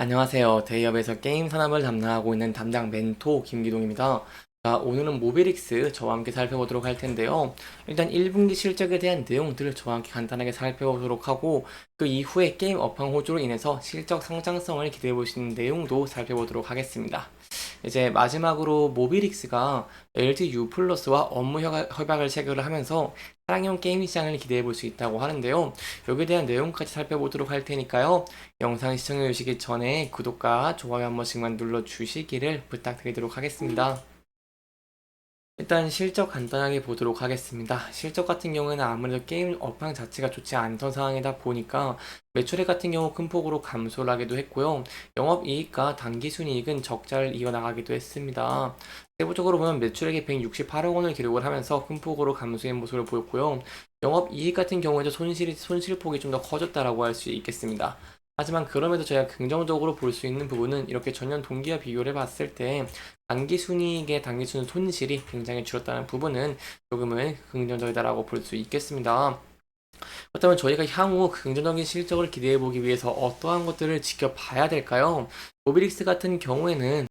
안녕하세요. 대기업에서 게임 산업을 담당하고 있는 담당 멘토 김기동입니다. 자, 오늘은 모비릭스 저와 함께 살펴보도록 할 텐데요. 일단 1분기 실적에 대한 내용들을 저와 함께 간단하게 살펴보도록 하고 그 이후에 게임 업황 호조로 인해서 실적 성장성을 기대해 있는 내용도 살펴보도록 하겠습니다. 이제 마지막으로 모비릭스가 LG U 플러스와 업무 협약- 협약을 체결을 하면서 사랑용 게임 시장을 기대해 볼 수 있다고 하는데요. 여기에 대한 내용까지 살펴보도록 할 테니까요. 영상 시청해 주시기 전에 구독과 좋아요 한 번씩만 눌러 주시기를 부탁드리도록 하겠습니다. 일단 실적 간단하게 보도록 하겠습니다. 실적 같은 경우에는 아무래도 게임 업황 자체가 좋지 않던 상황이다 보니까 매출액 같은 경우 큰 폭으로 감소를 하기도 했고요. 영업이익과 당기순이익은 적자를 이어나가기도 했습니다. 세부적으로 보면 매출액이 168억 원을 기록을 하면서 큰 폭으로 감소한 모습을 보였고요. 영업이익 같은 경우에도 손실이, 손실폭이 좀 더 커졌다라고 할 수 있겠습니다. 하지만 그럼에도 저희가 긍정적으로 볼 수 있는 부분은 이렇게 전년 동기와 비교를 봤을 때 단기 순이익의 단기 순 손실이 굉장히 줄었다는 부분은 조금은 긍정적이다라고 볼 수 있겠습니다. 그렇다면 저희가 향후 긍정적인 실적을 기대해 보기 위해서 어떠한 것들을 지켜봐야 될까요? 모비릭스 같은 경우에는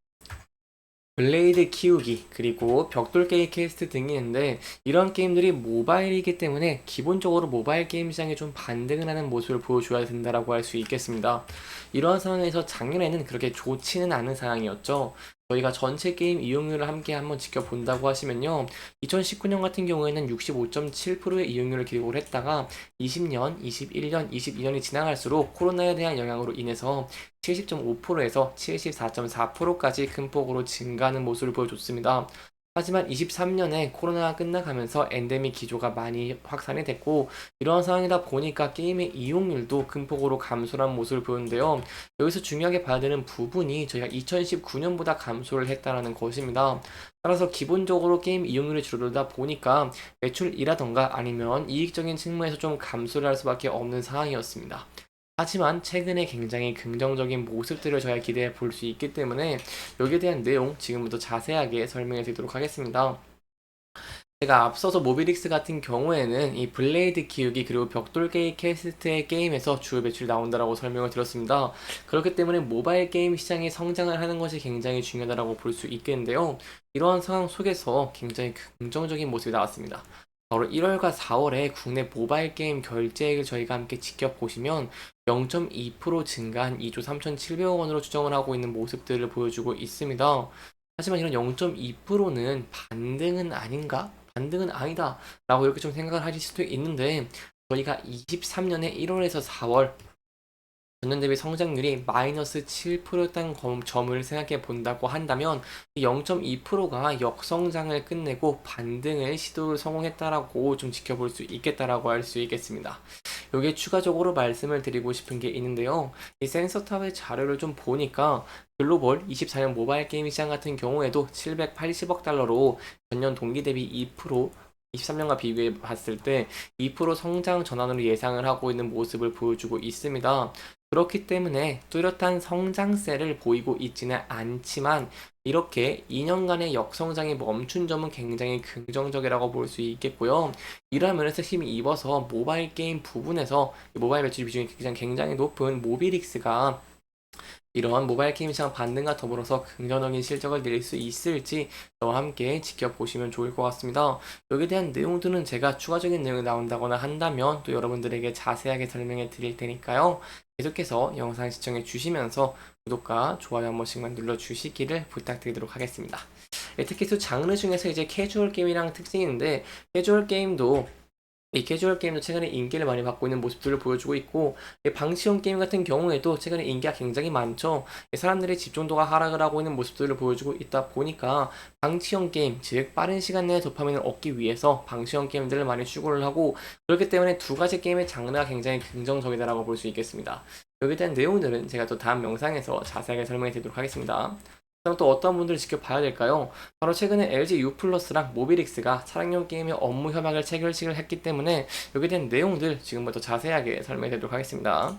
블레이드 키우기 그리고 벽돌 게임 퀘스트 등이 있는데 이런 게임들이 모바일이기 때문에 기본적으로 모바일 게임 시장에 좀 반등을 하는 모습을 보여줘야 된다라고 할 수 있겠습니다. 이러한 상황에서 작년에는 그렇게 좋지는 않은 상황이었죠. 저희가 전체 게임 이용률을 함께 한번 지켜본다고 하시면요. 2019년 같은 경우에는 65.7%의 이용률을 기록을 했다가 20년, 21년, 22년이 지나갈수록 코로나에 대한 영향으로 인해서 70.5%에서 74.4%까지 큰 폭으로 증가하는 모습을 보여줬습니다. 하지만 23년에 코로나가 끝나가면서 엔데믹 기조가 많이 확산이 됐고 이러한 상황이다 보니까 게임의 이용률도 큰 폭으로 감소한 모습을 보였는데요. 여기서 중요하게 봐야 되는 부분이 저희가 2019년보다 감소를 했다라는 것입니다. 따라서 기본적으로 게임 이용률이 줄어들다 보니까 매출이라던가 아니면 이익적인 측면에서 좀 감소를 할 수밖에 없는 상황이었습니다. 하지만 최근에 굉장히 긍정적인 모습들을 저희가 기대해 볼 수 있기 때문에 여기에 대한 내용 지금부터 자세하게 설명해 드리도록 하겠습니다. 제가 앞서서 모비릭스 같은 경우에는 이 블레이드 키우기 그리고 벽돌 게임 캐스트의 게임에서 주요 매출이 나온다라고 설명을 드렸습니다. 그렇기 때문에 모바일 게임 시장이 성장을 하는 것이 굉장히 중요하다고 볼 수 있겠는데요. 이러한 상황 속에서 굉장히 긍정적인 모습이 나왔습니다. 바로 1월과 4월에 국내 모바일 게임 결제액을 저희가 함께 지켜보시면 0.2% 증가한 2조 3,700억 원으로 추정을 하고 있는 모습들을 보여주고 있습니다. 하지만 이런 0.2%는 반등은 아닌가? 반등은 아니다. 라고 이렇게 좀 생각을 하실 수도 있는데 저희가 23년에 1월에서 4월 전년 대비 성장률이 마이너스 7%였다는 점- 점을 생각해 본다고 한다면 0.2%가 역성장을 끝내고 반등을 시도를 성공했다라고 좀 지켜볼 수 있겠다라고 할 수 있겠습니다. 여기에 추가적으로 말씀을 드리고 싶은 게 있는데요. 이 센서탑의 자료를 좀 보니까 글로벌 24년 모바일 게임 시장 같은 경우에도 780억 달러로 전년 동기 대비 2% 23년과 비교해 봤을 때 2% 성장 전환으로 예상을 하고 있는 모습을 보여주고 있습니다. 그렇기 때문에 뚜렷한 성장세를 보이고 있지는 않지만 이렇게 2년간의 역성장이 멈춘 점은 굉장히 긍정적이라고 볼 수 있겠고요. 이러한 면에서 힘이 입어서 모바일 게임 부분에서 모바일 매출 비중이 굉장히, 굉장히 높은 모비릭스가 이러한 모바일 게임 시장 반등과 더불어서 긍정적인 실적을 내릴 수 있을지 저와 함께 지켜보시면 좋을 것 같습니다. 여기에 대한 내용들은 제가 추가적인 내용이 나온다거나 한다면 또 여러분들에게 자세하게 설명해 드릴 테니까요. 계속해서 영상 시청해 주시면서 구독과 좋아요 한 번씩만 눌러 주시기를 부탁드리도록 하겠습니다. 네, 특히 또 장르 중에서 이제 캐주얼 게임이랑 특징이 있는데 캐주얼 게임도 이 캐주얼 게임도 최근에 인기를 많이 받고 있는 모습들을 보여주고 있고 이 방치형 게임 같은 경우에도 최근에 인기가 굉장히 많죠. 이 사람들의 집중도가 하락을 하고 있는 모습들을 보여주고 있다 보니까 방치형 게임, 즉 빠른 시간 내에 도파민을 얻기 위해서 방치형 게임들을 많이 추구를 하고 그렇기 때문에 두 가지 게임의 장르가 굉장히 긍정적이다라고 볼 수 있겠습니다. 여기에 대한 내용들은 제가 또 다음 영상에서 자세하게 설명해 드리도록 하겠습니다. 그럼 또 어떤 분들을 지켜봐야 될까요? 바로 최근에 LG U 플러스랑 모비릭스가 차량용 게임의 업무 협약을 체결식을 했기 때문에 여기에 대한 내용들 지금부터 자세하게 설명해 드리도록 하겠습니다.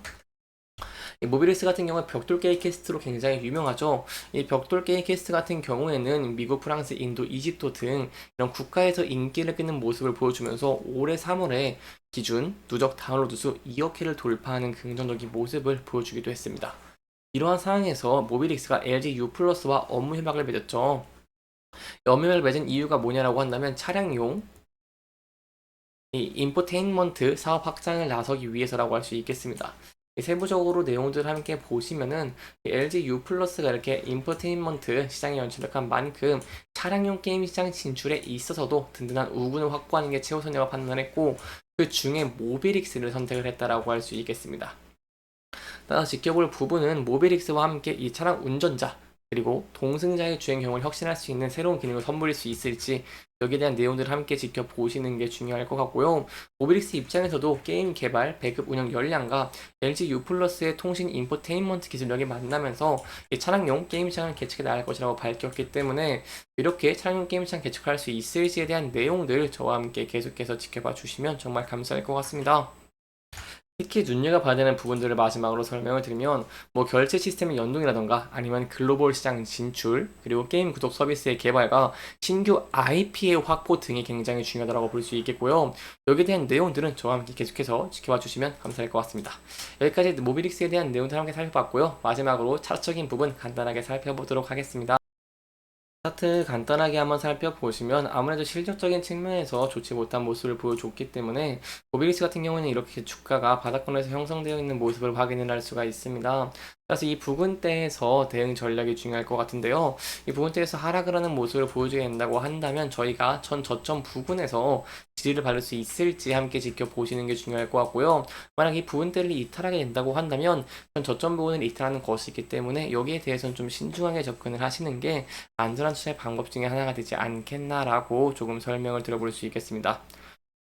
이 모비릭스 같은 경우에 벽돌 게임 캐스트로 굉장히 유명하죠. 이 벽돌 게임 캐스트 같은 경우에는 미국, 프랑스, 인도, 이집트 등 이런 국가에서 인기를 끄는 모습을 보여주면서 올해 3월에 기준 누적 다운로드 수 2억 회를 돌파하는 긍정적인 모습을 보여주기도 했습니다. 이러한 상황에서 모빌릭스가 LG U 플러스와 업무 협약을 맺었죠. 이 업무 협약을 맺은 이유가 뭐냐라고 한다면 차량용 이 인포테인먼트 사업 확장을 나서기 위해서라고 할 수 있겠습니다. 이 세부적으로 내용들을 함께 보시면은 이 LG U 플러스가 이렇게 인포테인먼트 시장에 연출한 만큼 차량용 게임 시장 진출에 있어서도 든든한 우군을 확보하는 게 최우선이라고 판단했고 그 중에 모빌릭스를 선택을 했다라고 할 수 있겠습니다. 따라서 지켜볼 부분은 모빌릭스와 함께 이 차량 운전자 그리고 동승자의 주행 경험을 혁신할 수 있는 새로운 기능을 선보일 수 있을지 여기에 대한 내용들을 함께 지켜보시는 게 중요할 것 같고요. 모빌릭스 입장에서도 게임 개발, 배급 운영 역량과 LG U 플러스의 통신 인포테인먼트 기술력이 만나면서 이 차량용 게임 시장을 개척해 나갈 것이라고 밝혔기 때문에 이렇게 차량용 게임 시장 개척할 수 있을지에 대한 내용들 저와 함께 계속해서 지켜봐 주시면 정말 감사할 것 같습니다. 특히 눈여겨봐야 되는 부분들을 마지막으로 설명을 드리면 뭐 결제 시스템의 연동이라던가 아니면 글로벌 시장 진출 그리고 게임 구독 서비스의 개발과 신규 IP의 확보 등이 굉장히 중요하다고 볼 수 있겠고요. 여기에 대한 내용들은 저와 함께 계속해서 지켜봐 주시면 감사할 것 같습니다. 여기까지 모빌릭스에 대한 내용들 함께 살펴봤고요. 마지막으로 차트적인 부분 간단하게 살펴보도록 하겠습니다. 차트 간단하게 한번 살펴보시면 아무래도 실적적인 측면에서 좋지 못한 모습을 보여줬기 때문에 모빌리스 같은 경우는 이렇게 주가가 바닥권에서 형성되어 있는 모습을 확인을 할 수가 있습니다. 그래서 이 부분대에서 대응 전략이 중요할 것 같은데요. 이 부분대에서 하락을 하는 모습을 보여주게 된다고 한다면 저희가 전 저점 부근에서 지지를 받을 수 있을지 함께 지켜보시는 게 중요할 것 같고요. 만약 이 부분대를 이탈하게 된다고 한다면 전 저점 부분을 이탈하는 것이기 때문에 여기에 대해서는 좀 신중하게 접근을 하시는 게 안전한 투자의 방법 중에 하나가 되지 않겠나라고 조금 설명을 드려볼 수 있겠습니다.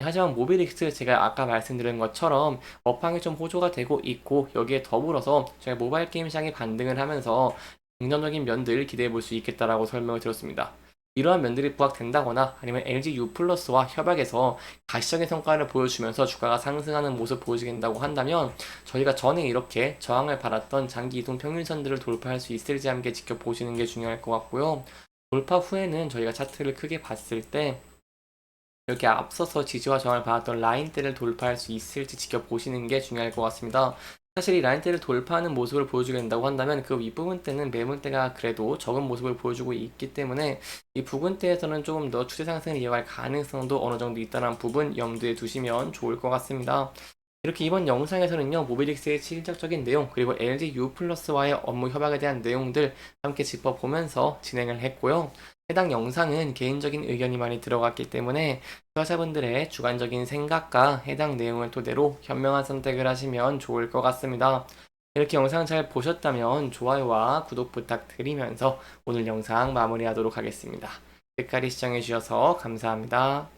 하지만 모빌릭스 제가 아까 말씀드린 것처럼 업황이 좀 호조가 되고 있고 여기에 더불어서 저희가 모바일 게임 시장이 반등을 하면서 긍정적인 면들을 기대해 볼 수 있겠다라고 설명을 드렸습니다. 이러한 면들이 부각된다거나 아니면 LG U 플러스와 협약에서 가시적인 성과를 보여주면서 주가가 상승하는 모습 보여주게 된다고 한다면 저희가 전에 이렇게 저항을 받았던 장기 이동 평균선들을 돌파할 수 있을지 함께 지켜보시는 게 중요할 것 같고요. 돌파 후에는 저희가 차트를 크게 봤을 때 이렇게 앞서서 지지와 저항을 받았던 라인대를 돌파할 수 있을지 지켜보시는 게 중요할 것 같습니다. 사실 이 라인대를 돌파하는 모습을 보여주게 된다고 한다면 그 윗부분 때는 매물대가 그래도 적은 모습을 보여주고 있기 때문에 이 부분대에서는 조금 더 추세 상승을 이어갈 가능성도 어느 정도 있다는 부분 염두에 두시면 좋을 것 같습니다. 이렇게 이번 영상에서는요 모빌릭스의 실질적인 내용 그리고 LG U 플러스와의 업무 협약에 대한 내용들 함께 짚어보면서 진행을 했고요. 해당 영상은 개인적인 의견이 많이 들어갔기 때문에 투자자분들의 주관적인 생각과 해당 내용을 토대로 현명한 선택을 하시면 좋을 것 같습니다. 이렇게 영상 잘 보셨다면 좋아요와 구독 부탁드리면서 오늘 영상 마무리하도록 하겠습니다. 끝까지 시청해주셔서 감사합니다.